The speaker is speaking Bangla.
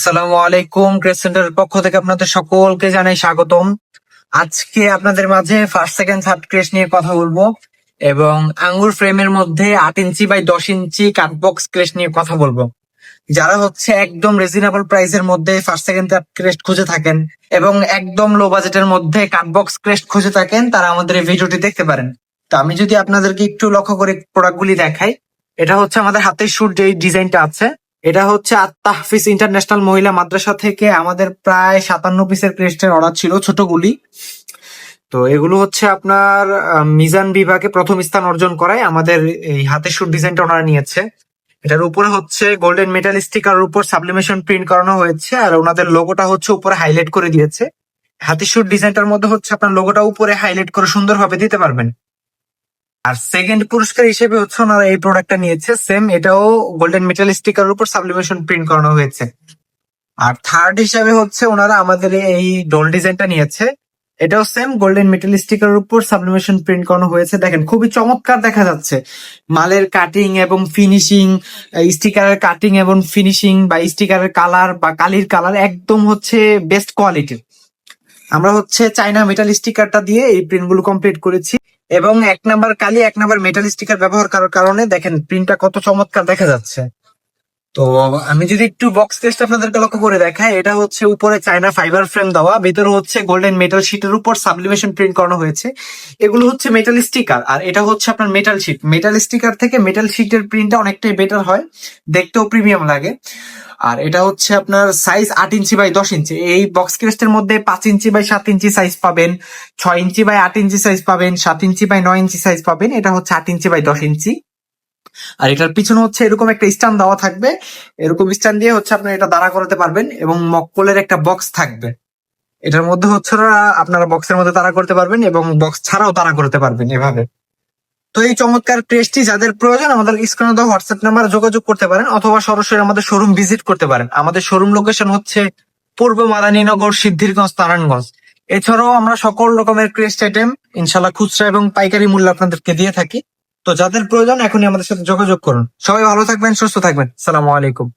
আসসালামু আলাইকুম ক্রেস সেন্টারের পক্ষ থেকে আপনাদের সকলকে জানাই স্বাগতম। আজকে আপনাদের মাঝে ফার্স্ট সেকেন্ড থার্ড ক্রেস নিয়ে কথা বলব এবং আঙ্গুর ফ্রেমের মধ্যে আট ইঞ্চি বাই দশ ইঞ্চি কাটবক্স ক্রেস নিয়ে কথা বলব। যারা হচ্ছে একদম রিজনেবল প্রাইসের মধ্যে ফার্স্ট সেকেন্ড থার্ড ক্রেস্ট খুঁজে থাকেন এবং একদম লো বাজেটের মধ্যে কাটবক্স ক্রেস্ট খুঁজে থাকেন, তারা আমাদের এই ভিডিওটি দেখতে পারেন। তো আমি যদি আপনাদেরকে একটু লক্ষ্য করে প্রোডাক্টগুলি দেখাই, এটা হচ্ছে আমাদের হাতের শুট যে ডিজাইনটা আছে এটা হচ্ছে আত্মাহফিজ ইন্টারন্যাশনাল মহিলা মাদ্রাসা থেকে আমাদের প্রায় সাতান্ন পিসের ক্রেস্টের অর্ডার ছিল ছোটগুলি তো এগুলো হচ্ছে আপনার মিজান বিভাগে প্রথম স্থান অর্জন করায় আমাদের এই হাতের শুট ডিজাইনটা ওনারা নিয়েছে। এটার উপরে হচ্ছে গোল্ডেন মেটাল স্টিকার উপর সাবলিমেশন প্রিন্ট করানো হয়েছে আর ওনাদের লোগোটা হচ্ছে উপরে হাইলাইট করে দিয়েছে। হাতের শুট ডিজাইনটার মধ্যে হচ্ছে আপনার লোগোটা উপরে হাইলাইট করে সুন্দরভাবে দিতে পারবেন। আর সেকেন্ড পুরস্কার হিসেবে হচ্ছে ওনারা এই প্রোডাক্টটা নিয়েছে সেম এটাও গোল্ডেন মেটাল স্টিকার উপর সাবলিমেশন প্রিন্ট করানো হয়েছে। আর থার্ড হিসাবে হচ্ছে ওনারা আমাদের এই ডোল ডিজাইনটা নিয়েছে, এটাও সেম গোল্ডেন মেটাল স্টিকার উপর সাবলিমেশন প্রিন্ট করানো হয়েছে। দেখেন, খুবই চমৎকার দেখা যাচ্ছে। মালের কাটিং এবং ফিনিশিং স্টিকারের কাটিং এবং ফিনিশিং বা স্টিকারের কালার বা কালির কালার একদম হচ্ছে বেস্ট কোয়ালিটির আমরা হচ্ছে চাইনা মেটাল স্টিকারটা দিয়ে এই প্রিন্টগুলো কমপ্লিট করেছি। এবং এক নাম্বার কালি এক নাম্বার মেটাল স্টিকার ব্যবহার করার কারণে দেখেন প্রিন্টটা কত চমৎকার দেখা যাচ্ছে। তো আমি যদি একটু বক্স টেস্ট আপনাদেরকে লক্ষ্য করে দেখাই, এটা হচ্ছে উপরে চায়না ফাইবার ফ্রেম দেওয়া, ভেতরে হচ্ছে গোল্ডেন মেটাল শিটের উপর সাবলিমেশন প্রিন্ট করানো হয়েছে। এগুলো হচ্ছে মেটাল স্টিকার আর এটা হচ্ছে আপনার মেটাল শিট মেটাল স্টিকার থেকে মেটাল শিটের প্রিন্টটা অনেকটাই বেটার হয়, দেখতেও প্রিমিয়াম লাগে। আর এটা হচ্ছে আপনার সাইজ আট ইঞ্চি বাই দশ ইঞ্চি। এই বক্স ক্রেস্টের মধ্যে পাঁচ ইঞ্চি বাই সাত ইঞ্চি সাইজ পাবেন, ছয় ইঞ্চি বাই আট ইঞ্চি সাইজ পাবেন, সাত ইঞ্চি বাই নয় ইঞ্চি সাইজ পাবেন, এটা হচ্ছে আট ইঞ্চি বাই দশ ইঞ্চি। আর এটার পিছনে হচ্ছে এরকম একটা স্ট্যান্ড দেওয়া থাকবে। এরকম স্ট্যান্ড দিয়ে হচ্ছে আপনারা এটা দাঁড়া করাতে পারবেন এবং মক্কলের একটা বক্স থাকবে। এটার মধ্যে হচ্ছে আপনারা বক্সের মধ্যে তারা করতে পারবেন এবং বক্স ছাড়াও তারা করতে পারবেন এভাবে। তো এই চমৎকার ক্রেসটি যাদের প্রয়োজন আমাদের স্ক্রিনে দেওয়া হোয়াটসঅ্যাপ নাম্বারে যোগাযোগ করতে পারেন অথবা সরাসরি আমাদের শোরুম ভিজিট করতে পারেন। আমাদের শোরুম লোকেশন হচ্ছে পূর্ব মাদানীনগর সিদ্ধিরগঞ্জ, নারায়ণগঞ্জ। এছাড়াও আমরা সকল রকমের ক্রেস্ট আইটেম ইনশাল্লাহ খুচরা এবং পাইকারি মূল্য আপনাদেরকে দিয়ে থাকি। তো যাদের প্রয়োজন এখনই আমাদের সাথে যোগাযোগ করুন। সবাই ভালো থাকবেন, সুস্থ থাকবেন। সালামু আলাইকুম।